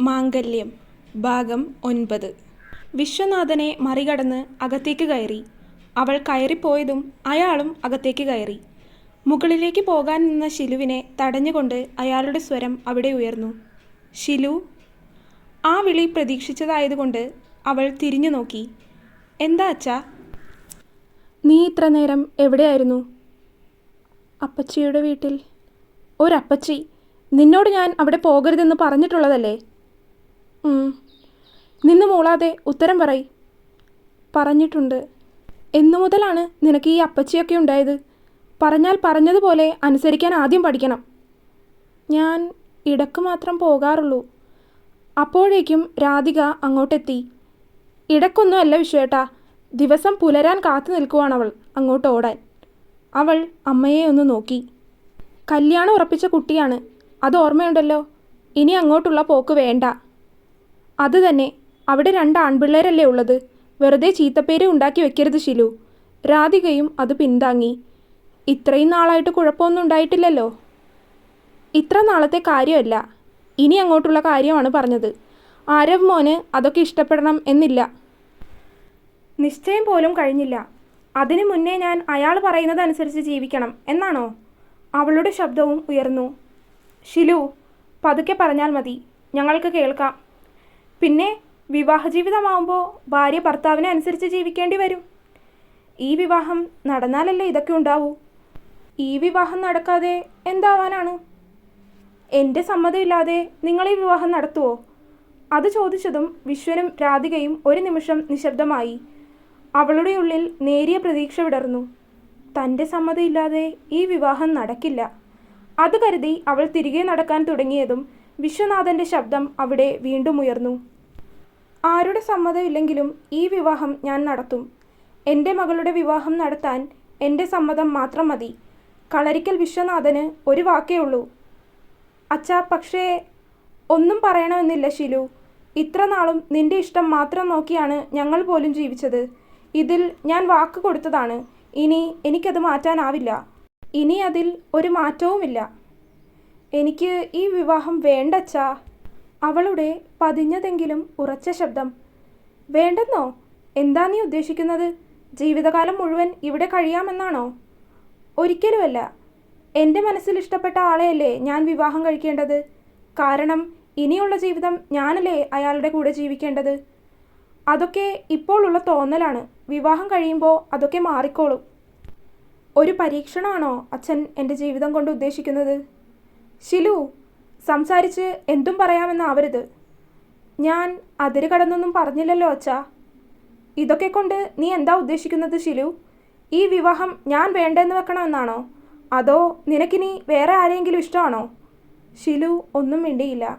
മാംഗല്യം ഭാഗം ഒൻപത്. വിശ്വനാഥനെ മറികടന്ന് അകത്തേക്ക് കയറി. അവൾ കയറിപ്പോയതും അയാളും അകത്തേക്ക് കയറി. മുകളിലേക്ക് പോകാൻ നിന്ന ശിലുവിനെ തടഞ്ഞുകൊണ്ട് അയാളുടെ സ്വരം അവിടെ ഉയർന്നു. ശിലു ആ വിളി പ്രതീക്ഷിച്ചതായതുകൊണ്ട് അവൾ തിരിഞ്ഞു നോക്കി. എന്താ അച്ഛാ? നീ ഇത്ര നേരം എവിടെയായിരുന്നു? അപ്പച്ചിയുടെ വീട്ടിൽ. ഒരപ്പച്ചി. നിന്നോട് ഞാൻ അവിടെ പോകരുതെന്ന് പറഞ്ഞിട്ടുള്ളതല്ലേ. നിന്ന് മൂളാതെ ഉത്തരം പറയ്. പറഞ്ഞിട്ടുണ്ട്. എന്നു മുതലാണ് നിനക്ക് ഈ അപ്പച്ചിയൊക്കെ ഉണ്ടായത്. പറഞ്ഞാൽ പറഞ്ഞതുപോലെ അനുസരിക്കാൻ ആദ്യം പഠിക്കണം. ഞാൻ ഇടയ്ക്ക് മാത്രം പോകാറുള്ളൂ. അപ്പോഴേക്കും രാധിക അങ്ങോട്ടെത്തി. ഇടക്കൊന്നുമല്ല വിഷയേട്ടാ ദിവസം പുലരാൻ കാത്തു നിൽക്കുവാണവൾ അങ്ങോട്ട് ഓടാൻ. അവൾ അമ്മയെ ഒന്ന് നോക്കി. കല്യാണം ഉറപ്പിച്ച കുട്ടിയാണ്. അത് ഓർമ്മയുണ്ടല്ലോ. ഇനി അങ്ങോട്ടുള്ള പോക്ക് വേണ്ട. അത് തന്നെ. അവിടെ രണ്ട് ആൺപിള്ളേരല്ലേ ഉള്ളത്? വെറുതെ ചീത്തപ്പേര് ഉണ്ടാക്കി വെക്കരുത് ശിലു രാധികയും അത് പിന്താങ്ങി. ഇത്രയും നാളായിട്ട് കുഴപ്പമൊന്നും ഉണ്ടായിട്ടില്ലല്ലോ? ഇത്ര നാളത്തെ കാര്യമല്ല. ഇനി അങ്ങോട്ടുള്ള കാര്യമാണ് പറഞ്ഞത്. ആരവ് മോന് അതൊക്കെ ഇഷ്ടപ്പെടണം എന്നില്ല. നിശ്ചയം പോലും കഴിഞ്ഞില്ല. അതിനു മുന്നേ ഞാൻ അയാൾ പറയുന്നതനുസരിച്ച് ജീവിക്കണം എന്നാണോ? അവളുടെ ശബ്ദവും ഉയർന്നു. ഷിലു പതുക്കെ പറഞ്ഞാൽ മതി. ഞങ്ങൾക്ക് കേൾക്കാം. പിന്നെ വിവാഹ വിവാഹജീവിതമാവുമ്പോൾ ഭാര്യ ഭർത്താവിനെ അനുസരിച്ച് ജീവിക്കേണ്ടി വരും. ഈ വിവാഹം നടന്നാലല്ലേ ഇതൊക്കെ ഉണ്ടാവൂ? ഈ വിവാഹം നടക്കാതെ എന്താവാനാണ്? എന്റെ സമ്മതമില്ലാതെ നിങ്ങൾ ഈ വിവാഹം നടത്തുവോ? അത് ചോദിച്ചതും വിശ്വനും രാധികയും ഒരു നിമിഷം നിശബ്ദമായി അവളുടെ ഉള്ളിൽ നേരിയ പ്രതീക്ഷ വിടർന്നു. തന്റെ സമ്മതമില്ലാതെ ഈ വിവാഹം നടക്കില്ല. അത് കരുതി അവൾ തിരികെ നടക്കാൻ തുടങ്ങിയതും വിശ്വനാഥന്റെ ശബ്ദം അവിടെ വീണ്ടും ഉയർന്നു. ആരുടെ സമ്മതമില്ലെങ്കിലും ഈ വിവാഹം ഞാൻ നടത്തും. എന്റെ മകളുടെ വിവാഹം നടത്താൻ എന്റെ സമ്മതം മാത്രം മതി. കളരിക്കൽ വിശ്വനാഥന് ഒരു വാക്കേ ഉള്ളൂ. അച്ഛാ പക്ഷേ ഒന്നും പറയണമെന്നില്ല ശിലു. ഇത്ര നാളും നിന്റെ ഇഷ്ടം മാത്രം നോക്കിയാണ് ഞങ്ങൾ പോലും ജീവിച്ചത്. ഇതിൽ ഞാൻ വാക്ക് കൊടുത്തതാണ്. ഇനി എനിക്കത് മാറ്റാനാവില്ല. ഇനി അതിൽ ഒരു മാറ്റവുമില്ല. എനിക്ക് ഈ വിവാഹം വേണ്ടച്ചാ അവളുടെ പതിഞ്ഞതെങ്കിലും ഉറച്ച ശബ്ദം. വേണ്ടെന്നോ? എന്താ നീ ഉദ്ദേശിക്കുന്നത്? ജീവിതകാലം മുഴുവൻ ഇവിടെ കഴിയാമെന്നാണോ? ഒരിക്കലുമല്ല. എന്റെ മനസ്സിൽ ഇഷ്ടപ്പെട്ട ആളെയല്ലേ ഞാൻ വിവാഹം കഴിക്കേണ്ടത്? കാരണം ഇനിയുള്ള ജീവിതം ഞാനല്ലേ അയാളുടെ കൂടെ ജീവിക്കേണ്ടത്? അതൊക്കെ ഇപ്പോഴുള്ള തോന്നലാണ്. വിവാഹം കഴിയുമ്പോൾ അതൊക്കെ മാറിക്കോളും. ഒരു പരീക്ഷണമാണോ അച്ഛൻ എന്റെ ജീവിതം കൊണ്ട് ഉദ്ദേശിക്കുന്നത്? ശിലു സംസാരിച്ച് എന്തും പറയാമെന്നാവരുത് ഞാൻ അതിര് കടന്നൊന്നും പറഞ്ഞില്ലല്ലോ അച്ഛാ. ഇതൊക്കെ കൊണ്ട് നീ എന്താ ഉദ്ദേശിക്കുന്നത് ശിലു? ഈ വിവാഹം ഞാൻ വേണ്ടെന്ന് വെക്കണമെന്നാണോ? അതോ നിനക്കിനി വേറെ ആരെങ്കിലും ഇഷ്ടമാണോ? ഷിലു ഒന്നും മിണ്ടിയില്ല.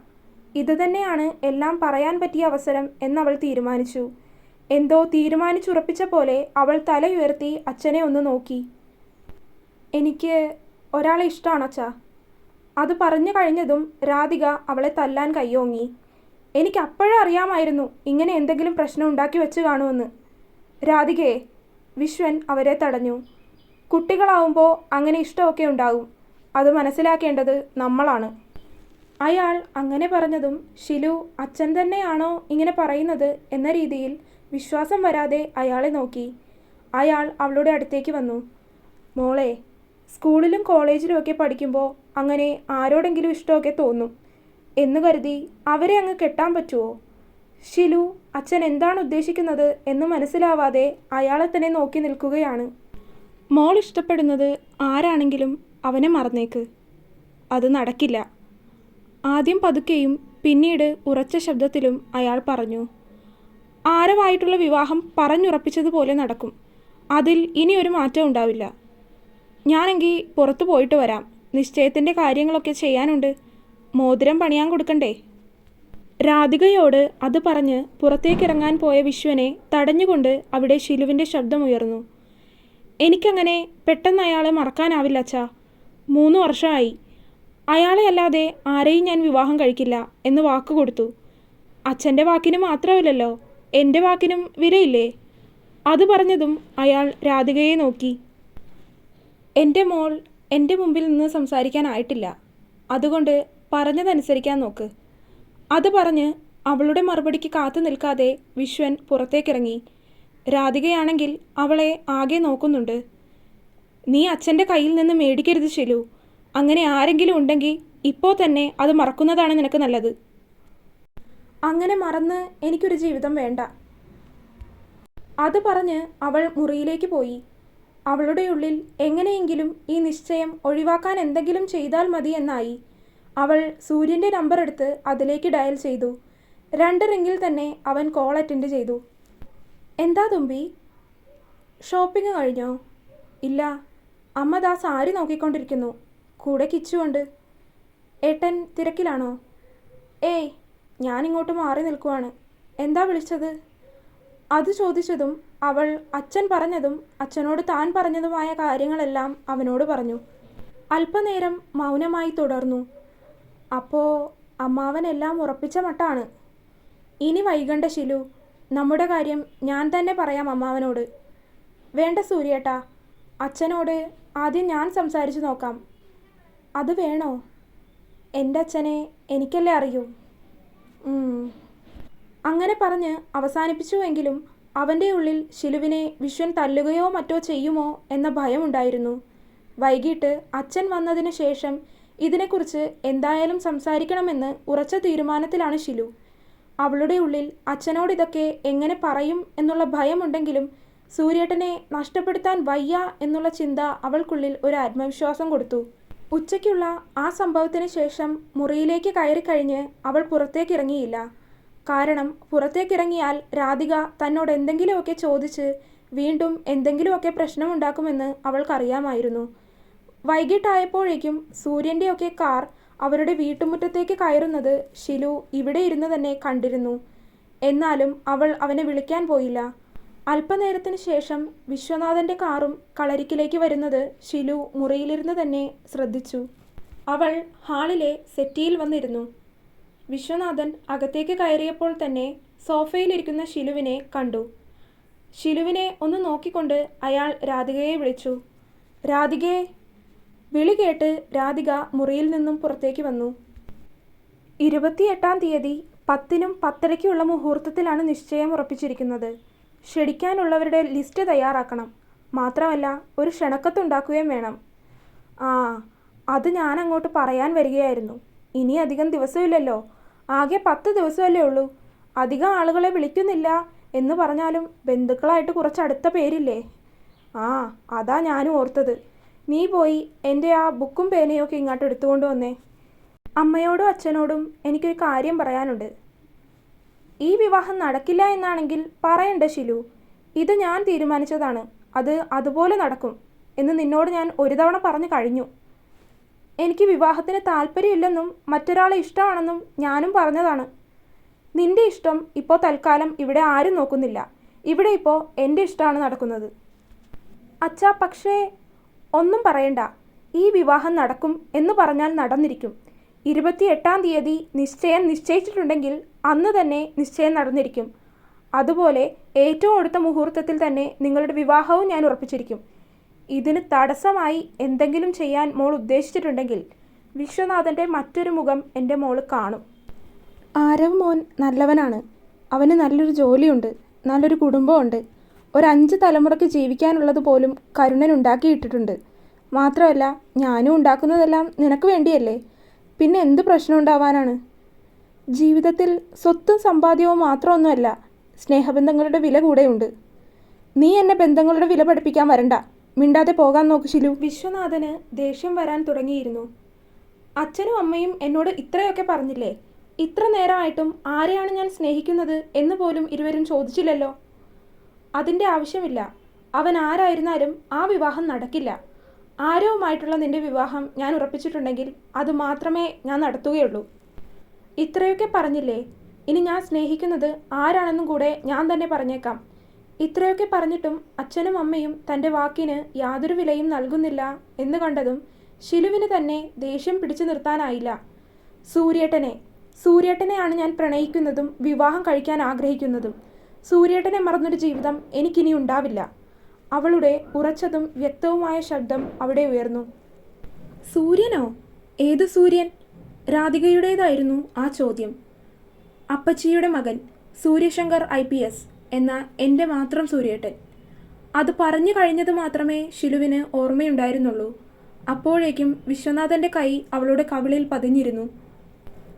ഇത് തന്നെയാണ് എല്ലാം പറയാൻ പറ്റിയ അവസരം എന്നവൾ തീരുമാനിച്ചു. എന്തോ തീരുമാനിച്ചുറപ്പിച്ച പോലെ അവൾ തലയുയർത്തി അച്ഛനെ ഒന്ന് നോക്കി. എനിക്ക് ഒരാളെ ഇഷ്ടമാണ് അത് പറഞ്ഞു കഴിഞ്ഞതും രാധിക അവളെ തല്ലാൻ കയ്യോങ്ങി. എനിക്ക് അപ്പോഴേ അറിയാമായിരുന്നു ഇങ്ങനെ എന്തെങ്കിലും പ്രശ്നം ഉണ്ടാക്കി വെച്ച് കാണുമെന്ന്. രാധികയെ വിശ്വൻ അവരെ തടഞ്ഞു. കുട്ടികളാവുമ്പോൾ അങ്ങനെ ഇഷ്ടമൊക്കെ ഉണ്ടാകും. അത് മനസ്സിലാക്കേണ്ടത് നമ്മളാണ്. അയാൾ അങ്ങനെ പറഞ്ഞതും ഷിലു അച്ഛൻ തന്നെയാണോ ഇങ്ങനെ പറയുന്നത്? എന്ന രീതിയിൽ വിശ്വാസം വരാതെ അയാളെ നോക്കി. അയാൾ അവളുടെ അടുത്തേക്ക് വന്നു. മോളെ സ്കൂളിലും കോളേജിലും ഒക്കെ പഠിക്കുമ്പോൾ അങ്ങനെ ആരോടെങ്കിലും ഇഷ്ടമൊക്കെ തോന്നും. എന്ന് കരുതി അവരെ അങ്ങ് കെട്ടാൻ പറ്റുമോ ഷിലു അച്ഛൻ എന്താണ് ഉദ്ദേശിക്കുന്നത് എന്ന് മനസ്സിലാവാതെ അയാളെ തന്നെ നോക്കി നിൽക്കുകയാണ്. മോൾ ഇഷ്ടപ്പെടുന്നത് ആരാണെങ്കിലും അവനെ മറന്നേക്ക്. അത് നടക്കില്ല. ആദ്യം പതുക്കെയും പിന്നീട് ഉറച്ച ശബ്ദത്തിലും അയാൾ പറഞ്ഞു ആരവായിട്ടുള്ള വിവാഹം പറഞ്ഞുറപ്പിച്ചതുപോലെ നടക്കും. അതിൽ ഇനി ഒരു മാറ്റം ഉണ്ടാവില്ല. ഞാനെങ്കിൽ പുറത്തു പോയിട്ട് വരാം. നിശ്ചയത്തിന്റെ കാര്യങ്ങളൊക്കെ ചെയ്യാനുണ്ട്. മോതിരം പണിയാൻ കൊടുക്കണ്ടേ? രാധികയോട് അത് പറഞ്ഞ് പുറത്തേക്കിറങ്ങാൻ പോയ വിശ്വനെ തടഞ്ഞുകൊണ്ട് അവിടെ ശിലുവിന്റെ ശബ്ദമുയർന്നു എനിക്കങ്ങനെ പെട്ടെന്ന് അയാളെ മറക്കാനാവില്ല അച്ഛാ. മൂന്ന് വർഷമായി അയാളെ അല്ലാതെ ആരെയും ഞാൻ വിവാഹം കഴിക്കില്ല എന്ന് വാക്ക് കൊടുത്തു. അച്ഛന്റെ വാക്കിന് മാത്രമല്ലല്ലോ എന്റെ വാക്കിനും വിലയില്ലേ? അത് പറഞ്ഞതും അയാൾ രാധികയെ നോക്കി. എന്റെ മോൾ എന്റെ മുമ്പിൽ നിന്ന് സംസാരിക്കാനായിട്ടില്ല. അതുകൊണ്ട് പറഞ്ഞതനുസരിക്കാൻ നോക്ക്. അത് പറഞ്ഞ് അവളുടെ മറുപടിക്ക് കാത്തു നിൽക്കാതെ വിശ്വൻ പുറത്തേക്കിറങ്ങി. രാധികയാണെങ്കിൽ അവളെ ആകെ നോക്കുന്നുണ്ട്. നീ അച്ഛന്റെ കയ്യിൽ നിന്ന് മേടിക്കരുത് ശിലു. അങ്ങനെ ആരെങ്കിലും ഉണ്ടെങ്കിൽ ഇപ്പോൾ തന്നെ അത് മറക്കുന്നതാണ് നിനക്ക് നല്ലത്. അങ്ങനെ മറന്ന് എനിക്കൊരു ജീവിതം വേണ്ട. അത് പറഞ്ഞ് അവൾ മുറിയിലേക്ക് പോയി. അവളുടെ ഉള്ളിൽ എങ്ങനെയെങ്കിലും ഈ നിശ്ചയം ഒഴിവാക്കാൻ എന്തെങ്കിലും ചെയ്താൽ മതി എന്നായി. അവൾ സൂര്യന്റെ നമ്പർ എടുത്ത് അതിലേക്ക് ഡയൽ ചെയ്തു. രണ്ട് റിങ്ങിൽ തന്നെ അവൻ കോൾ അറ്റൻഡ് ചെയ്തു. എന്താ തുമ്പി? ഷോപ്പിംഗ് കഴിഞ്ഞോ? ഇല്ല. അമ്മ ദാ സാരി നോക്കിക്കൊണ്ടിരിക്കുന്നു. കൂടെ കിച്ചുണ്ട് ഏട്ടൻ തിരക്കിലാണോ? ഏയ് ഞാനിങ്ങോട്ട് മാറി നിൽക്കുവാണ്. എന്താ വിളിച്ചത്? അത് ചോദിച്ചതും അവൾ അച്ഛൻ പറഞ്ഞതും അച്ഛനോട് താൻ പറഞ്ഞതുമായ കാര്യങ്ങളെല്ലാം അവനോട് പറഞ്ഞു. അല്പനേരം മൗനമായി തുടർന്നു. അപ്പോൾ അമ്മാവനെല്ലാം ഉറപ്പിച്ച മട്ടാണ്? ഇനി വൈകണ്ട ശിലു നമ്മുടെ കാര്യം ഞാൻ തന്നെ പറയാം അമ്മാവനോട്. വേണ്ട സൂര്യേട്ടാ അച്ഛനോട് ആദ്യം ഞാൻ സംസാരിച്ചു നോക്കാം. അത് വേണോ? എന്റെ അച്ഛനെ എനിക്കല്ലേ അറിയൂ. അങ്ങനെ പറഞ്ഞ് അവസാനിപ്പിച്ചുവെങ്കിലും അവന്റെ ഉള്ളിൽ ശിലുവിനെ വിശ്വൻ തല്ലുകയോ മറ്റോ ചെയ്യുമോ എന്ന ഭയമുണ്ടായിരുന്നു വൈകിട്ട് അച്ഛൻ വന്നതിന് ശേഷം ഇതിനെക്കുറിച്ച് എന്തായാലും സംസാരിക്കണമെന്ന് ഉറച്ച തീരുമാനത്തിലാണ് ശിലു. അവളുടെ ഉള്ളിൽ അച്ഛനോട് ഇതൊക്കെ എങ്ങനെ പറയും എന്നുള്ള ഭയമുണ്ടെങ്കിലും സൂര്യേട്ടനെ നഷ്ടപ്പെടുത്താൻ വയ്യ എന്നുള്ള ചിന്ത അവൾക്കുള്ളിൽ ഒരു ആത്മവിശ്വാസം കൊടുത്തു. ഉച്ചയ്ക്കുള്ള ആ സംഭവത്തിന് ശേഷം മുറിയിലേക്ക് കയറിക്കഴിഞ്ഞ് അവൾ പുറത്തേക്കിറങ്ങിയില്ല. കാരണം പുറത്തേക്കിറങ്ങിയാൽ രാധിക തന്നോട് എന്തെങ്കിലുമൊക്കെ ചോദിച്ച് വീണ്ടും എന്തെങ്കിലുമൊക്കെ പ്രശ്നമുണ്ടാക്കുമെന്ന് അവൾക്കറിയാമായിരുന്നു. വൈകിട്ടായപ്പോഴേക്കും സൂര്യന്റെയൊക്കെ കാർ അവരുടെ വീട്ടുമുറ്റത്തേക്ക് കയറുന്നത് ഷിലു ഇവിടെ ഇരുന്ന് തന്നെ കണ്ടിരുന്നു. എന്നാലും അവൾ അവനെ വിളിക്കാൻ പോയില്ല. അല്പനേരത്തിന് ശേഷം വിശ്വനാഥന്റെ കാറും കളരിക്കിലേക്ക് വരുന്നത് ഷിലു മുറിയിലിരുന്ന് തന്നെ ശ്രദ്ധിച്ചു. അവൾ ഹാളിലെ സെറ്റിയിൽ വന്നിരുന്നു. വിശ്വനാഥൻ അകത്തേക്ക് കയറിയപ്പോൾ തന്നെ സോഫയിലിരിക്കുന്ന ശിലുവിനെ കണ്ടു. ശിലുവിനെ ഒന്ന് നോക്കിക്കൊണ്ട് അയാൾ രാധികയെ വിളിച്ചു. രാധികയെ വിളി കേട്ട് രാധിക മുറിയിൽ നിന്നും പുറത്തേക്ക് വന്നു. ഇരുപത്തിയെട്ടാം തീയതി പത്തിനും പത്തരയ്ക്കുള്ള മുഹൂർത്തത്തിലാണ് നിശ്ചയം ഉറപ്പിച്ചിരിക്കുന്നത്. ക്ഷണിക്കാനുള്ളവരുടെ ലിസ്റ്റ് തയ്യാറാക്കണം. മാത്രമല്ല ഒരു ക്ഷണക്കത്തുണ്ടാക്കുകയും വേണം. ആ അത് ഞാൻ അങ്ങോട്ട് പറയാൻ വരികയായിരുന്നു. ഇനി അധികം ദിവസമില്ലല്ലോ. ആകെ പത്ത് ദിവസമല്ലേ ഉള്ളൂ. അധികം ആളുകളെ വിളിക്കുന്നില്ല എന്ന് പറഞ്ഞാലും ബന്ധുക്കളായിട്ട് കുറച്ച് അടുത്ത പേരില്ലേ? ആ അതാ ഞാനും ഓർത്തത്. നീ പോയി എന്റെ ആ ബുക്കും പേനയും ഒക്കെ ഇങ്ങോട്ട് എടുത്തുകൊണ്ട് വന്നേ. അമ്മയോടും അച്ഛനോടും എനിക്കൊരു കാര്യം പറയാനുണ്ട്. ഈ വിവാഹം നടക്കില്ല എന്നാണെങ്കിൽ പറയണ്ട ശിലു. ഇത് ഞാൻ തീരുമാനിച്ചതാണ്. അത് അതുപോലെ നടക്കും എന്ന് നിന്നോട് ഞാൻ ഒരു തവണ പറഞ്ഞു കഴിഞ്ഞു. എനിക്ക് വിവാഹത്തിന് താല്പര്യമില്ലെന്നും മറ്റൊരാളെ ഇഷ്ടമാണെന്നും ഞാനും പറഞ്ഞതാണ്. നിന്റെ ഇഷ്ടം ഇപ്പോൾ തൽക്കാലം ഇവിടെ ആരും നോക്കുന്നില്ല. ഇവിടെ ഇപ്പോൾ എന്റെ ഇഷ്ടമാണ് നടക്കുന്നത്. അച്ഛാ പക്ഷേ ഒന്നും പറയണ്ട. ഈ വിവാഹം നടക്കും എന്ന് പറഞ്ഞാൽ നടന്നിരിക്കും. ഇരുപത്തിയെട്ടാം തീയതി നിശ്ചയം നിശ്ചയിച്ചിട്ടുണ്ടെങ്കിൽ അന്ന് തന്നെ നിശ്ചയം നടന്നിരിക്കും. അതുപോലെ ഏറ്റവും അടുത്ത മുഹൂർത്തത്തിൽ തന്നെ നിങ്ങളുടെ വിവാഹവും ഞാൻ ഉറപ്പിച്ചിരിക്കും. ഇതിന് തടസ്സമായി എന്തെങ്കിലും ചെയ്യാൻ മോൾ ഉദ്ദേശിച്ചിട്ടുണ്ടെങ്കിൽ വിശ്വനാഥന്റെ മറ്റൊരു മുഖം എന്റെ മോൾ കാണും. ആരവ് മോൻ നല്ലവനാണ്. അവന് നല്ലൊരു ജോലിയുണ്ട് നല്ലൊരു കുടുംബമുണ്ട് ഒരു അഞ്ച് തലമുറയ്ക്ക് ജീവിക്കാനുള്ളത് പോലും കരുണൻ ഉണ്ടാക്കിയിട്ടിട്ടുണ്ട്. മാത്രമല്ല ഞാനും ഉണ്ടാക്കുന്നതെല്ലാം നിനക്ക് വേണ്ടിയല്ലേ? പിന്നെ എന്ത് പ്രശ്നം ഉണ്ടാവാനാണ്? ജീവിതത്തിൽ സ്വത്തും സമ്പാദ്യവും മാത്രമൊന്നുമല്ല സ്നേഹബന്ധങ്ങളുടെ വില കൂടെയുണ്ട്. നീ എന്നെ ബന്ധങ്ങളുടെ വില പഠിപ്പിക്കാൻ വരണ്ട. മിണ്ടാതെ പോകാൻ നോക്ക് ശിലു. വിശ്വനാഥന് ദേഷ്യം വരാൻ തുടങ്ങിയിരുന്നു. അച്ഛനും അമ്മയും എന്നോട് ഇത്രയൊക്കെ പറഞ്ഞില്ലേ? ഇത്ര നേരമായിട്ടും ആരെയാണ് ഞാൻ സ്നേഹിക്കുന്നത് എന്ന് പോലും ഇരുവരും ചോദിച്ചില്ലല്ലോ. അതിന്റെ ആവശ്യമില്ല. അവൻ ആരായിരുന്നാലും ആ വിവാഹം നടക്കില്ല. ആരവുമായിട്ടുള്ള നിന്റെ വിവാഹം ഞാൻ ഉറപ്പിച്ചിട്ടുണ്ടെങ്കിൽ അത് മാത്രമേ ഞാൻ നടത്തുകയുള്ളൂ. ഇത്രയൊക്കെ പറഞ്ഞില്ലേ? ഇനി ഞാൻ സ്നേഹിക്കുന്നത് ആരാണെന്നും കൂടെ ഞാൻ തന്നെ പറഞ്ഞേക്കാം. ഇത്രയൊക്കെ പറഞ്ഞിട്ടും അച്ഛനും അമ്മയും തന്റെ വാക്കിന് യാതൊരു വിലയും നൽകുന്നില്ല എന്ന് കണ്ടതും ശിലുവിന് തന്നെ ദേഷ്യം പിടിച്ചു നിർത്താനായില്ല. സൂര്യേട്ടനെ സൂര്യേട്ടനെയാണ് ഞാൻ പ്രണയിക്കുന്നതും വിവാഹം കഴിക്കാൻ ആഗ്രഹിക്കുന്നതും. സൂര്യേട്ടനെ മറന്നൊരു ജീവിതം എനിക്കിനി ഉണ്ടാവില്ല. അവളുടെ ഉറച്ചതും വ്യക്തവുമായ ശബ്ദം അവിടെ ഉയർന്നു. സൂര്യനോ? ഏത് സൂര്യൻ? രാധികയുടേതായിരുന്നു ആ ചോദ്യം. അപ്പച്ചിയുടെ മകൻ സൂര്യശങ്കർ ഐ പി എസ്. എന്ന എന്റെ മാത്രം സൂര്യേട്ടൻ. അത് പറഞ്ഞു കഴിഞ്ഞത് മാത്രമേ ഷിലുവിന് ഓർമ്മയുണ്ടായിരുന്നുള്ളൂ. അപ്പോഴേക്കും വിശ്വനാഥന്റെ കൈ അവളുടെ കവിളിൽ പതിഞ്ഞിരുന്നു.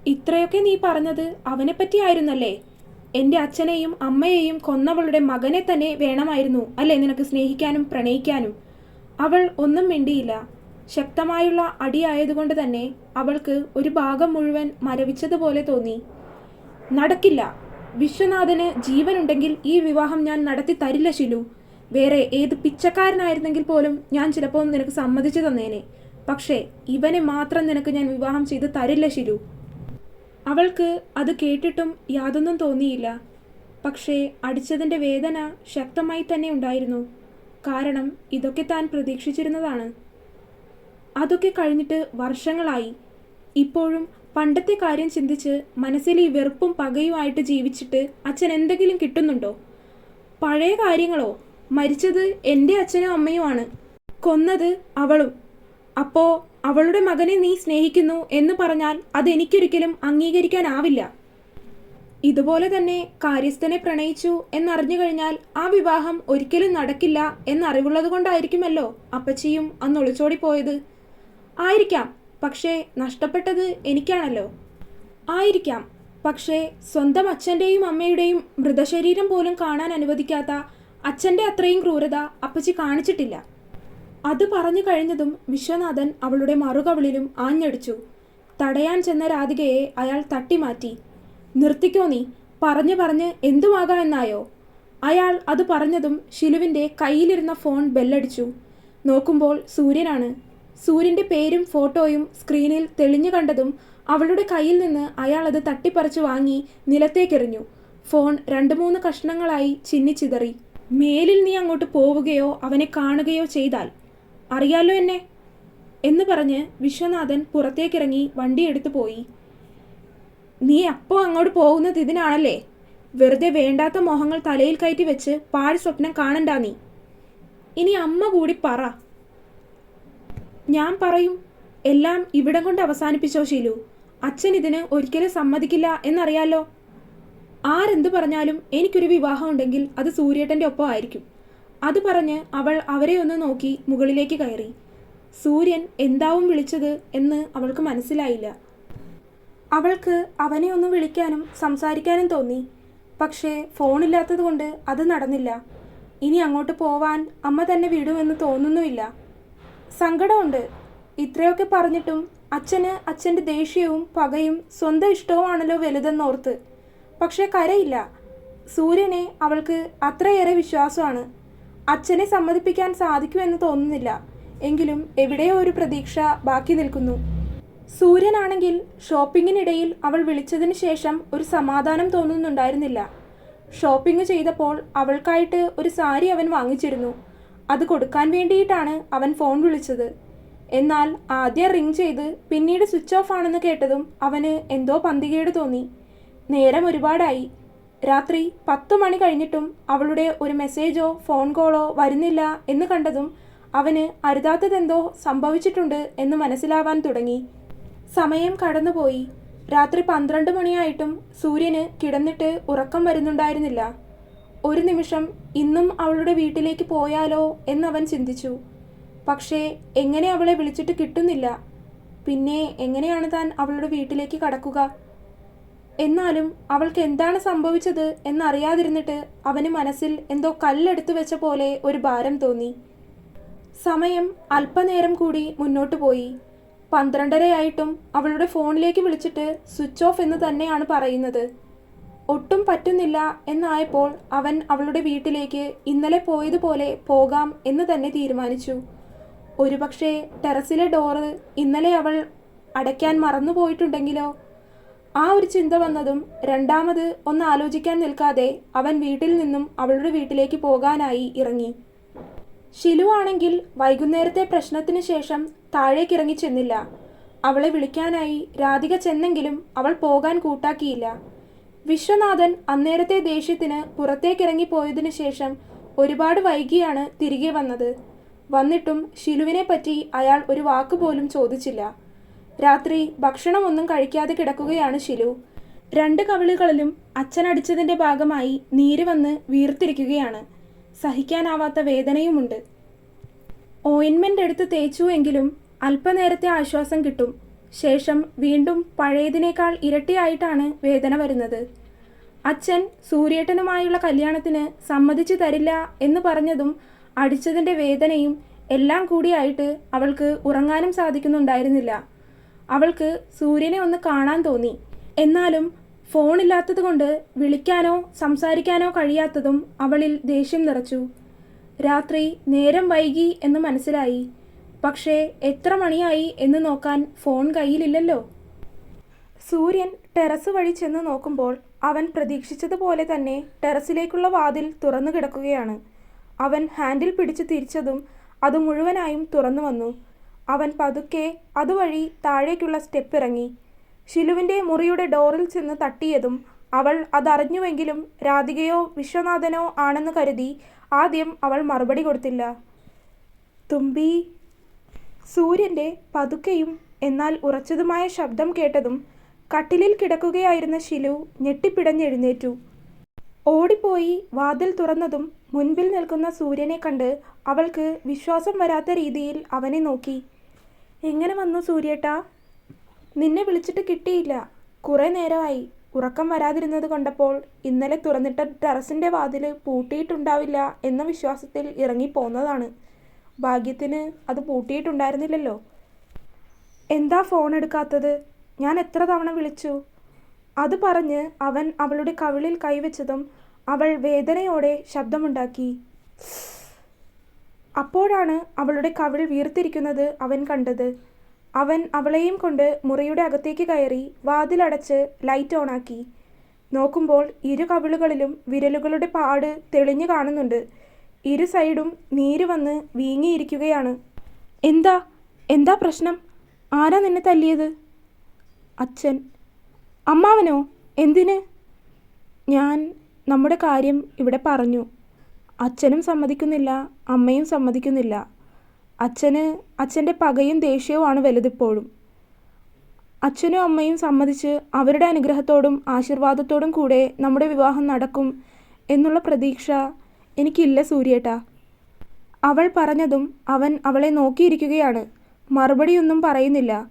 ഇത്രയൊക്കെ നീ പറഞ്ഞത് അവനെപ്പറ്റിയായിരുന്നല്ലേ എന്റെ അച്ഛനെയും അമ്മയെയും കൊന്നവളുടെ മകനെ തന്നെ വേണമായിരുന്നു അല്ലേ നിനക്ക് സ്നേഹിക്കാനും പ്രണയിക്കാനും? അവൾ ഒന്നും മിണ്ടിയില്ല. ശക്തമായുള്ള അടിയായതുകൊണ്ട് തന്നെ അവൾക്ക് ഒരു ഭാഗം മുഴുവൻ മരവിച്ചതുപോലെ തോന്നി. നടക്കില്ല. വിശ്വനാഥന് ജീവനുണ്ടെങ്കിൽ ഈ വിവാഹം ഞാൻ നടത്തി തരില്ല ശിലു വേറെ ഏത് പിച്ചക്കാരനായിരുന്നെങ്കിൽ പോലും ഞാൻ ചിലപ്പോൾ നിനക്ക് സമ്മതിച്ചു തന്നേനെ. പക്ഷേ ഇവനെ മാത്രം നിനക്ക് ഞാൻ വിവാഹം ചെയ്ത് തരില്ല ശിലു അവൾക്ക് അത് കേട്ടിട്ടും യാതൊന്നും തോന്നിയില്ല. പക്ഷേ അടിച്ചതിന്റെ വേദന ശക്തമായി തന്നെ ഉണ്ടായിരുന്നു. കാരണം ഇതൊക്കെ താൻ പ്രതീക്ഷിച്ചിരുന്നതാണ്. അതൊക്കെ കഴിഞ്ഞിട്ട് വർഷങ്ങളായി. ഇപ്പോഴും പണ്ടത്തെ കാര്യം ചിന്തിച്ച് മനസ്സിൽ ഈ വെറുപ്പും പകയുമായിട്ട് ജീവിച്ചിട്ട് അച്ഛൻ എന്തെങ്കിലും കിട്ടുന്നുണ്ടോ? പഴയ കാര്യങ്ങളോ? മരിച്ചത് എന്റെ അച്ഛനും അമ്മയുമാണ്. കൊന്നത് അവളും. അപ്പോ അവളുടെ മകനെ നീ സ്നേഹിക്കുന്നു എന്ന് പറഞ്ഞാൽ അതെനിക്കൊരിക്കലും അംഗീകരിക്കാനാവില്ല. ഇതുപോലെ തന്നെ കാര്യസ്ഥനെ പ്രണയിച്ചു എന്നറിഞ്ഞു കഴിഞ്ഞാൽ ആ വിവാഹം ഒരിക്കലും നടക്കില്ല എന്നറിവുള്ളത് കൊണ്ടായിരിക്കുമല്ലോ അപ്പച്ചിയും അന്ന് ഒളിച്ചോടി പോയത് ആയിരിക്കാം. പക്ഷേ നഷ്ടപ്പെട്ടത് എനിക്കാണല്ലോ. ആയിരിക്കാം. പക്ഷേ സ്വന്തം അച്ഛന്റെയും അമ്മയുടെയും മൃതശരീരം പോലും കാണാൻ അനുവദിക്കാത്ത അച്ഛന്റെ അത്രയും ക്രൂരത അപ്പച്ചി കാണിച്ചിട്ടില്ല. അത് പറഞ്ഞു കഴിഞ്ഞതും വിശ്വനാഥൻ അവളുടെ മറുകവിളിലും ആഞ്ഞടിച്ചു. തടയാൻ ചെന്ന രാധികയെ അയാൾ തട്ടിമാറ്റി. നിർത്തിക്കോ നീ? പറഞ്ഞു പറഞ്ഞ് എന്തുമാകാമെന്നായോ അയാൾ അത് പറഞ്ഞതും ശിലുവിന്റെ കയ്യിലിരുന്ന ഫോൺ ബെല്ലടിച്ചു. നോക്കുമ്പോൾ സൂര്യനാണ്. സൂര്യന്റെ പേരും ഫോട്ടോയും സ്ക്രീനിൽ തെളിഞ്ഞു കണ്ടതും അവളുടെ കയ്യിൽ നിന്ന് അയാൾ അത് തട്ടിപ്പറിച്ചു വാങ്ങി നിലത്തേക്കെറിഞ്ഞു. ഫോൺ രണ്ട് മൂന്ന് കഷ്ണങ്ങളായി ചിന്നിച്ചിതറി മേലിൽ നീ അങ്ങോട്ട് പോവുകയോ അവനെ കാണുകയോ ചെയ്താൽ അറിയാലോ എന്നെ? എന്ന് പറഞ്ഞ് വിശ്വനാഥൻ പുറത്തേക്കിറങ്ങി വണ്ടിയെടുത്തു പോയി. നീ അപ്പോൾ അങ്ങോട്ട് പോകുന്നത് ഇതിനാണല്ലേ? വെറുതെ വേണ്ടാത്ത മോഹങ്ങൾ തലയിൽ കയറ്റി വെച്ച് പാഴ് സ്വപ്നം കാണണ്ട നീ? ഇനി അമ്മ കൂടി പറ. ഞാൻ പറയും എല്ലാം ഇവിടം കൊണ്ട് അവസാനിപ്പിച്ചോ ശീലു. അച്ഛൻ ഇതിന് ഒരിക്കലും സമ്മതിക്കില്ല എന്നറിയാലോ. ആരെന്ത് പറഞ്ഞാലും എനിക്കൊരു വിവാഹം ഉണ്ടെങ്കിൽ അത് സൂര്യേട്ടന്റെ ഒപ്പം ആയിരിക്കും. അത് പറഞ്ഞ് അവൾ അവരെ ഒന്ന് നോക്കി മുകളിലേക്ക് കയറി. സൂര്യൻ എന്താവും വിളിച്ചത്? എന്ന് അവൾക്ക് മനസ്സിലായില്ല. അവൾക്ക് അവനെ ഒന്ന് വിളിക്കാനും സംസാരിക്കാനും തോന്നി. പക്ഷേ ഫോണില്ലാത്തത് കൊണ്ട് അത് നടന്നില്ല. ഇനി അങ്ങോട്ട് പോവാൻ അമ്മ തന്നെ വിടുമെന്ന് തോന്നുന്നുമില്ല. സങ്കടമുണ്ട്. ഇത്രയൊക്കെ പറഞ്ഞിട്ടും അച്ഛന് അച്ഛന്റെ ദേഷ്യവും പകയും സ്വന്തം ഇഷ്ടവുമാണല്ലോ വലുതെന്നോർത്ത്. പക്ഷേ കരയില്ല. സൂര്യനെ അവൾക്ക് അത്രയേറെ വിശ്വാസമാണ്. അച്ഛനെ സമ്മതിപ്പിക്കാൻ സാധിക്കുമെന്ന് തോന്നുന്നില്ല. എങ്കിലും എവിടെയോ ഒരു പ്രതീക്ഷ ബാക്കി നിൽക്കുന്നു. സൂര്യനാണെങ്കിൽ ഷോപ്പിങ്ങിനിടയിൽ അവൾ വിളിച്ചതിന് ശേഷം ഒരു സമാധാനം തോന്നുന്നുണ്ടായിരുന്നില്ല. ഷോപ്പിംഗ് ചെയ്തപ്പോൾ അവൾക്കായിട്ട് ഒരു സാരി അവൻ വാങ്ങിച്ചിരുന്നു. അത് കൊടുക്കാൻ വേണ്ടിയിട്ടാണ് അവൻ ഫോൺ വിളിച്ചത്. എന്നാൽ ആദ്യം റിങ് ചെയ്ത് പിന്നീട് സ്വിച്ച് ഓഫ് ആണെന്ന് കേട്ടതും അവന് എന്തോ പന്തികേട് തോന്നി. നേരം ഒരുപാടായി. രാത്രി പത്ത് മണി കഴിഞ്ഞിട്ടും അവളുടെ ഒരു മെസ്സേജോ ഫോൺ കോളോ വരുന്നില്ല എന്ന് കണ്ടതും അവന് അരുതാത്തതെന്തോ സംഭവിച്ചിട്ടുണ്ട് എന്ന് മനസ്സിലാവാൻ തുടങ്ങി. സമയം കടന്നുപോയി. രാത്രി പന്ത്രണ്ട് മണിയായിട്ടും സൂര്യന് കിടന്നിട്ട് ഉറക്കം വരുന്നുണ്ടായിരുന്നില്ല. ഒരു നിമിഷം ഇന്നും അവളുടെ വീട്ടിലേക്ക് പോയാലോ എന്നവൻ ചിന്തിച്ചു. പക്ഷേ എങ്ങനെ അവളെ വിളിച്ചിട്ട് കിട്ടുന്നില്ല. പിന്നെ എങ്ങനെയാണ് താൻ അവളുടെ വീട്ടിലേക്ക് കടക്കുക? എന്നാലും അവൾക്ക് എന്താണ് സംഭവിച്ചത് എന്നറിയാതിരുന്നിട്ട് അവന് മനസ്സിൽ എന്തോ കല്ലെടുത്തു വെച്ച പോലെ ഒരു ഭാരം തോന്നി. സമയം അല്പനേരം കൂടി മുന്നോട്ട് പോയി. പന്ത്രണ്ടരയായിട്ടും അവളുടെ ഫോണിലേക്ക് വിളിച്ചിട്ട് സ്വിച്ച് ഓഫ് എന്ന് തന്നെയാണ് പറയുന്നത്. ഒട്ടും പറ്റുന്നില്ല എന്നായപ്പോൾ അവൻ അവളുടെ വീട്ടിലേക്ക് ഇന്നലെ പോയതുപോലെ പോകാം എന്ന് തന്നെ തീരുമാനിച്ചു. ഒരുപക്ഷെ ടെറസിലെ ഡോറ് ഇന്നലെ അവൾ അടയ്ക്കാൻ മറന്നുപോയിട്ടുണ്ടെങ്കിലോ ആ ഒരു ചിന്ത വന്നതും രണ്ടാമത് ഒന്ന് ആലോചിക്കാൻ നിൽക്കാതെ അവൻ വീട്ടിൽ നിന്നും അവളുടെ വീട്ടിലേക്ക് പോകാനായി ഇറങ്ങി. ഷിലു ആണെങ്കിൽ വൈകുന്നേരത്തെ പ്രശ്നത്തിന് ശേഷം താഴേക്കിറങ്ങി ചെന്നില്ല. അവളെ വിളിക്കാനായി രാധിക ചെന്നെങ്കിലും അവൾ പോകാൻ കൂട്ടാക്കിയില്ല. വിശ്വനാഥൻ അന്നേരത്തെ ദേഷ്യത്തിന് പുറത്തേക്കിറങ്ങി പോയതിനു ശേഷം ഒരുപാട് വൈകിയാണ് തിരികെ വന്നത്. വന്നിട്ടും ഷിലുവിനെ പറ്റി അയാൾ ഒരു വാക്ക് പോലും ചോദിച്ചില്ല. രാത്രി ഭക്ഷണമൊന്നും കഴിക്കാതെ കിടക്കുകയാണ് ശിലു. രണ്ട് കവിളുകളിലും അച്ഛനടിച്ചതിന്റെ ഭാഗമായി നീര് വന്ന് വീർത്തിരിക്കുകയാണ്. സഹിക്കാനാവാത്ത വേദനയുമുണ്ട്. ഓയിൻമെന്റ് എടുത്ത് തേച്ചു എങ്കിലും അല്പനേരത്തെ ആശ്വാസം കിട്ടും. ശേഷം വീണ്ടും പഴയതിനേക്കാൾ ഇരട്ടിയായിട്ടാണ് വേദന വരുന്നത്. അച്ഛൻ സൂര്യേട്ടനുമായുള്ള കല്യാണത്തിന് സമ്മതിച്ചു തരില്ല എന്ന് പറഞ്ഞതും അടിച്ചതിന്റെ വേദനയും എല്ലാം കൂടിയായിട്ട് അവൾക്ക് ഉറങ്ങാനും സാധിക്കുന്നുണ്ടായിരുന്നില്ല. അവൾക്ക് സൂര്യനെ ഒന്ന് കാണാൻ തോന്നി. എന്നാലും ഫോണില്ലാത്തതുകൊണ്ട് വിളിക്കാനോ സംസാരിക്കാനോ കഴിയാത്തതും അവളിൽ ദേഷ്യം നിറച്ചു. രാത്രി നേരം വൈകി എന്ന് മനസ്സിലായി. പക്ഷേ എത്ര മണിയായി എന്ന് നോക്കാൻ ഫോൺ കയ്യിലില്ലല്ലോ? സൂര്യൻ ടെറസ് വഴി ചെന്ന് നോക്കുമ്പോൾ അവൻ പ്രതീക്ഷിച്ചതുപോലെ തന്നെ ടെറസിലേക്കുള്ള വാതിൽ തുറന്നു കിടക്കുകയാണ്. അവൻ ഹാൻഡിൽ പിടിച്ച് തിരിച്ചതും അത് മുഴുവനായും തുറന്നു വന്നു. അവൻ പതുക്കെ അതുവഴി താഴേക്കുള്ള സ്റ്റെപ്പ് ഇറങ്ങി. ഷിലുവിന്റെ മുറിയുടെ ഡോറിൽ ചെന്ന് തട്ടിയതും അവൾ അതറിഞ്ഞുവെങ്കിലും രാധികയോ വിശ്വനാഥനോ ആണെന്ന് കരുതി ആദ്യം അവൾ മറുപടി കൊടുത്തില്ല. തുമ്പി സൂര്യന്റെ പതുക്കെയും എന്നാൽ ഉറച്ചതുമായ ശബ്ദം കേട്ടതും കട്ടിലിൽ കിടക്കുകയായിരുന്ന ശിലു ഞെട്ടിപ്പിടഞ്ഞെഴുന്നേറ്റു. ഓടിപ്പോയി വാതിൽ തുറന്നതും മുൻപിൽ നിൽക്കുന്ന സൂര്യനെ കണ്ട് അവൾക്ക് വിശ്വാസം വരാത്ത രീതിയിൽ അവനെ നോക്കി. എങ്ങനെ വന്നു സൂര്യേട്ടാ? നിന്നെ വിളിച്ചിട്ട് കിട്ടിയില്ല. കുറേ നേരമായി. ഉറക്കം വരാതിരുന്നത് കണ്ടപ്പോൾ ഇന്നലെ തുറന്നിട്ട ടെറസിന്റെ വാതിൽ പൂട്ടിയിട്ടുണ്ടാവില്ല എന്ന വിശ്വാസത്തിൽ ഇറങ്ങിപ്പോന്നതാണ്. ഭാഗ്യത്തിന് അത് പൂട്ടിയിട്ടുണ്ടായിരുന്നില്ലല്ലോ. എന്താ ഫോൺ എടുക്കാത്തത്? ഞാൻ എത്ര തവണ വിളിച്ചു? അത് പറഞ്ഞ് അവൻ അവളുടെ കവിളിൽ കൈവച്ചതും അവൾ വേദനയോടെ ശബ്ദമുണ്ടാക്കി. അപ്പോഴാണ് അവളുടെ കവിൾ വീർത്തിരിക്കുന്നത് അവൻ കണ്ടത്. അവൻ അവളെയും കൊണ്ട് മുറിയുടെ അകത്തേക്ക് കയറി വാതിലടച്ച് ലൈറ്റ് ഓണാക്കി നോക്കുമ്പോൾ ഇരു കവിളുകളിലും വിരലുകളുടെ പാട് തെളിഞ്ഞു കാണുന്നുണ്ട്. ഇരു സൈഡും നീര് വന്ന് വീങ്ങിയിരിക്കുകയാണ്. എന്താ? എന്താ പ്രശ്നം? ആരാ നിന്നെ തല്ലിയത്? അച്ഛൻ. അമ്മാവനോ? എന്തിന്? ഞാൻ നമ്മുടെ കാര്യം ഇവിടെ പറഞ്ഞു. അച്ഛനും സമ്മതിക്കുന്നില്ല അമ്മയും സമ്മതിക്കുന്നില്ല. അച്ഛന് അച്ഛന്റെ പകയും ദേഷ്യവുമാണ് വലുതിപ്പോഴും. അച്ഛനും അമ്മയും സമ്മതിച്ച് അവരുടെ അനുഗ്രഹത്തോടും ആശീർവാദത്തോടും കൂടെ നമ്മുടെ വിവാഹം നടക്കും എന്നുള്ള പ്രതീക്ഷ എനിക്കില്ല സൂര്യേട്ടാ അവൾ പറഞ്ഞതും അവൻ അവളെ നോക്കിയിരിക്കുകയാണ്. മറുപടിയൊന്നും പറയുന്നില്ല.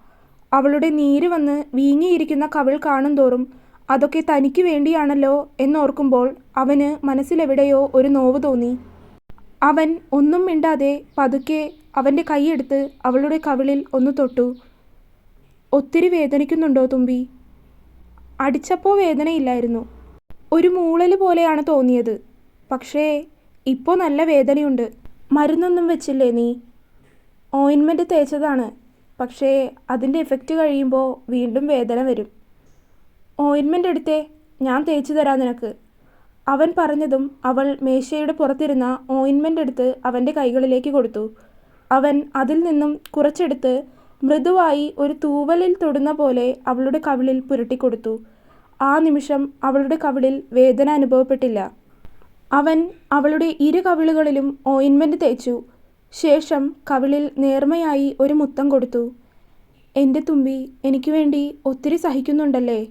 അവളുടെ നീര് വന്ന് വീങ്ങിയിരിക്കുന്ന കവിൾ കാണും തോറും അതൊക്കെ തനിക്ക് വേണ്ടിയാണല്ലോ എന്നോർക്കുമ്പോൾ അവന് മനസ്സിലെവിടെയോ ഒരു നോവ് തോന്നി. അവൻ ഒന്നും മിണ്ടാതെ പതുക്കെ അവന്റെ കൈയെടുത്ത് അവളുടെ കവിളിൽ ഒന്ന് തൊട്ടു. ഒത്തിരി വേദനിക്കുന്നുണ്ടോ തുമ്പി? അടിച്ചപ്പോൾ വേദനയില്ലായിരുന്നു. ഒരു മൂളൽ പോലെയാണ് തോന്നിയത്. പക്ഷേ ഇപ്പോൾ നല്ല വേദനയുണ്ട്. മരുന്നൊന്നും വെച്ചില്ലേ നീ? ഓയിൻമെന്റ് തേച്ചതാണ്. പക്ഷേ അതിന്റെ എഫക്റ്റ് കഴിയുമ്പോൾ വീണ്ടും വേദന വരും. ഓയിൻമെന്റ് എടുത്തേ ഞാൻ തേച്ചു തരാം നിനക്ക്. അവൻ പറഞ്ഞതും അവൾ മേശയുടെ പുറത്തിരുന്ന ഓയിൻമെന്റ് എടുത്ത് അവന്റെ കൈകളിലേക്ക് കൊടുത്തു. അവൻ അതിൽ നിന്നും കുറച്ചെടുത്ത് മൃദുവായി ഒരു തൂവലിൽ തൊടുന്ന പോലെ അവളുടെ കവിളിൽ പുരട്ടിക്കൊടുത്തു ആ നിമിഷം അവളുടെ കവിളിൽ വേദന അനുഭവപ്പെട്ടില്ല. അവൻ അവളുടെ ഇരു കവിളുകളിലും ഓയിൻമെന്റ് തേച്ചു. ശേഷം കവിളിൽ നേർമയായി ഒരു മുത്തം കൊടുത്തു. എന്റെ തുമ്പി എനിക്ക് വേണ്ടി ഒത്തിരി സഹിക്കുന്നുണ്ടല്ലേ?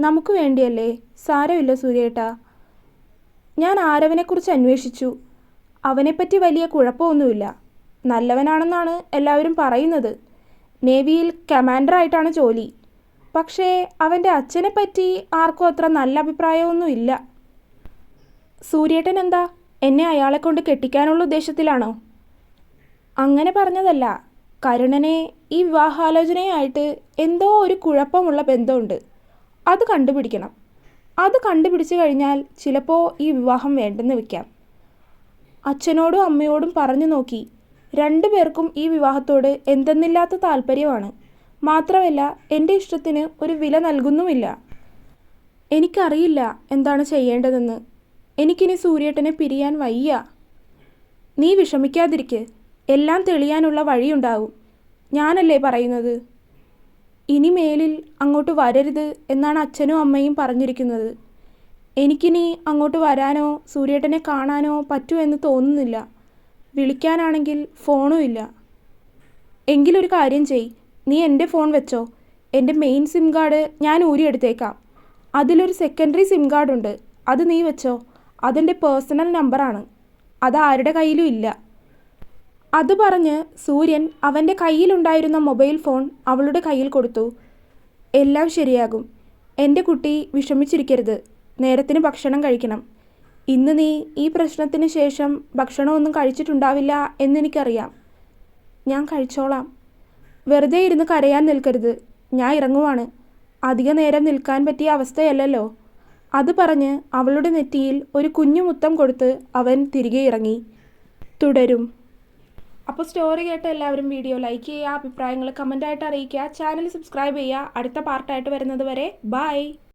നമുക്ക് വേണ്ടിയല്ലേ? സാരമില്ല സൂര്യേട്ട ഞാൻ ആരവനെക്കുറിച്ച് അന്വേഷിച്ചു. അവനെപ്പറ്റി വലിയ കുഴപ്പമൊന്നുമില്ല. നല്ലവനാണെന്നാണ് എല്ലാവരും പറയുന്നത്. നേവിയിൽ കമാൻഡറായിട്ടാണ് ജോലി. പക്ഷേ അവന്റെ അച്ഛനെപ്പറ്റി ആർക്കും അത്ര നല്ല അഭിപ്രായമൊന്നുമില്ല. സൂര്യേട്ടൻ എന്താ എന്നെ അയാളെ കൊണ്ട് കെട്ടിക്കാനുള്ള ഉദ്ദേശത്തിലാണോ? അങ്ങനെ പറഞ്ഞതല്ല. കരുണനെ ഈ വിവാഹാലോചനയായിട്ട് എന്തോ ഒരു കുഴപ്പമുള്ള ബന്ധമുണ്ട്. അത് കണ്ടുപിടിക്കണം. അത് കണ്ടുപിടിച്ചു കഴിഞ്ഞാൽ ചിലപ്പോൾ ഈ വിവാഹം വേണ്ടെന്ന് വെക്കാം. അച്ഛനോടും അമ്മയോടും പറഞ്ഞു നോക്കി. രണ്ടു പേർക്കും ഈ വിവാഹത്തോട് എന്തെന്നില്ലാത്ത താല്പര്യമാണ്. മാത്രമല്ല എന്റെ ഇഷ്ടത്തിന് ഒരു വില നൽകുന്നുമില്ല. എനിക്കറിയില്ല എന്താണ് ചെയ്യേണ്ടതെന്ന്. എനിക്കിനി സൂര്യേട്ടനെ പിരിയാൻ വയ്യ. നീ വിഷമിക്കാതിരിക്ക്. എല്ലാം തെളിയാനുള്ള വഴിയുണ്ടാവും. ഞാനല്ലേ പറയുന്നത്? ഇനി മേലിൽ അങ്ങോട്ട് വരരുത് എന്നാണ് അച്ഛനും അമ്മയും പറഞ്ഞിരിക്കുന്നത്. എനിക്കിനി അങ്ങോട്ട് വരാനോ സൂര്യേട്ടനെ കാണാനോ പറ്റൂ എന്ന് തോന്നുന്നില്ല. വിളിക്കാനാണെങ്കിൽ ഫോണും ഇല്ല. എങ്കിലൊരു കാര്യം ചെയ് നീ എന്റെ ഫോൺ വെച്ചോ. എന്റെ മെയിൻ സിം കാർഡ് ഞാൻ ഊരിയെടുത്തേക്കാം. അതിലൊരു സെക്കൻഡറി സിം കാർഡുണ്ട്. അത് നീ വെച്ചോ. അതെന്റെ പേഴ്സണൽ നമ്പറാണ്. അത് ആരുടെ കയ്യിലും ഇല്ല. അത് പറഞ്ഞ് സൂര്യൻ അവന്റെ കയ്യിലുണ്ടായിരുന്ന മൊബൈൽ ഫോൺ അവളുടെ കയ്യിൽ കൊടുത്തു. എല്ലാം ശരിയാകും. എന്റെ കുട്ടി വിഷമിച്ചിരിക്കരുത്. നേരത്തിന് ഭക്ഷണം കഴിക്കണം. ഇന്ന് നീ ഈ പ്രശ്നത്തിന് ശേഷം ഭക്ഷണമൊന്നും കഴിച്ചിട്ടുണ്ടാവില്ല എന്നെനിക്കറിയാം. ഞാൻ കഴിച്ചോളാം. വെറുതെ ഇരുന്ന് കരയാൻ നിൽക്കരുത്. ഞാൻ ഇറങ്ങുവാണ്. അധിക നേരം നിൽക്കാൻ പറ്റിയ അവസ്ഥയല്ലല്ലോ. അത് പറഞ്ഞ് അവളുടെ നെറ്റിയിൽ ഒരു കുഞ്ഞു മുത്തം കൊടുത്ത് അവൻ തിരികെ ഇറങ്ങി. തുടരും. അപ്പോൾ സ്റ്റോറി കേട്ട എല്ലാവരും വീഡിയോ ലൈക്ക് ചെയ്യുക അഭിപ്രായങ്ങൾ കമന്റായിട്ട് അറിയിക്കുക ചാനൽ സബ്സ്ക്രൈബ് ചെയ്യുക. അടുത്ത പാർട്ടായിട്ട് വരുന്നത് വരെ ബൈ